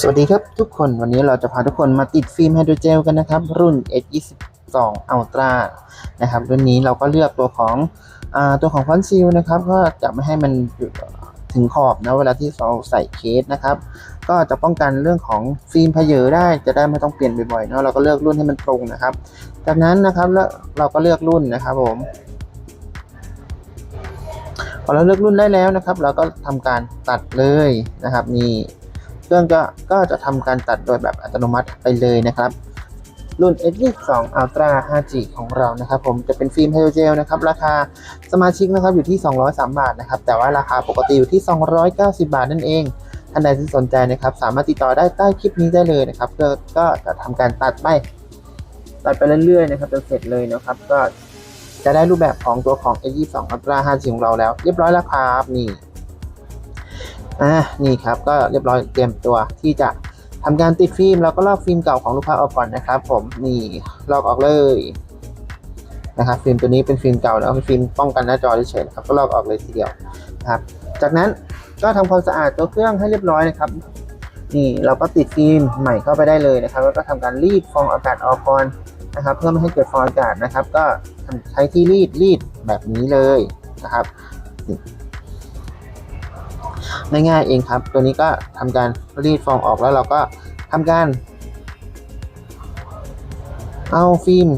สวัสดีครับทุกคนวันนี้เราจะพาทุกคนมาติดฟิล์มไฮโดรเจลกันนะครับ รุ่น H22 Ultra นะครับรุ่นนี้เราก็เลือกตัวของอตัวของฟอนซิลนะครับก็จะไม่ให้มันถึงขอบนะเวลาที่เราใส่เคสนะครับ ก็จะป้องกันเรื่องของฟิล์มเพเยอได้จะได้ไม่ต้องเปลี่ยนบ่อยๆเนาะเราก็เลือกรุ่นให้มันตรงนะครับ จากนั้นนะครับแล้วเราก็เลือกรุ่นนะครับผมพอเราเลือกรุ่นได้แล้วนะครับ เราก็ทำการตัดเลยนะครับนี่ เครื่องก็ก็จะทำการตัดโดยแบบอัตโนมัติไปเลยนะครับรุ่น S22 Ultra 5G ของเรานะครับผมจะเป็นฟิล์มไฮโดรเจลนะครับราคาสมาชิกนะครับอยู่ที่ 203 บาทนะครับแต่ว่าราคาปกติอยู่ที่ 290 บาทนั่นเองท่านใดที่สนใจนะครับสามารถติดต่อได้ใต้คลิปนี้ได้เลยนะครับก็ก็จะทำการตัดไปตัดไปเรื่อยๆนะครับจนเสร็จเลยนะครับ ก็จะได้รูปแบบของตัวของ A22 Ultra 5G ของเราแล้ว เรียบร้อยแล้วครับนี่ อ่านี่ครับก็เรียบร้อยเตรียมตัวที่จะทำการติดฟิล์มแล้วก็ลอกฟิล์มเก่าของลูกค้าออกก่อนนะครับ ผมนี่ลอกออกเลยนะครับฟิล์มตัวนี้เป็นฟิล์มเก่าแล้วเป็นฟิล์มป้องกันหน้าจอเฉยๆครับก็ลอกออกเลยทีเดียวนะครับจากนั้นก็ทำความสะอาดตัวเครื่องให้เรียบร้อยนะครับ นี่เราก็ติดฟิล์มใหม่เข้าไปได้เลยนะครับ แล้วก็ทำการรีดฟองอากาศออกก่อนนะครับ เพื่อไม่ให้เกิดฟองอากาศนะครับ ก็ใช้ที่รีดรีดแบบนี้เลยนะครับ ง่ายๆเองครับ ตัวนี้ก็ทำการรีดฟองออกแล้วเราก็ทำการ เอาฟิล์ม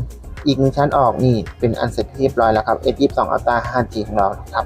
อีกหนึ่งชั้นออกนี่เป็นอันเสร็จเรียบร้อยแล้วครับ F22 Ultra 5G ของเราครับ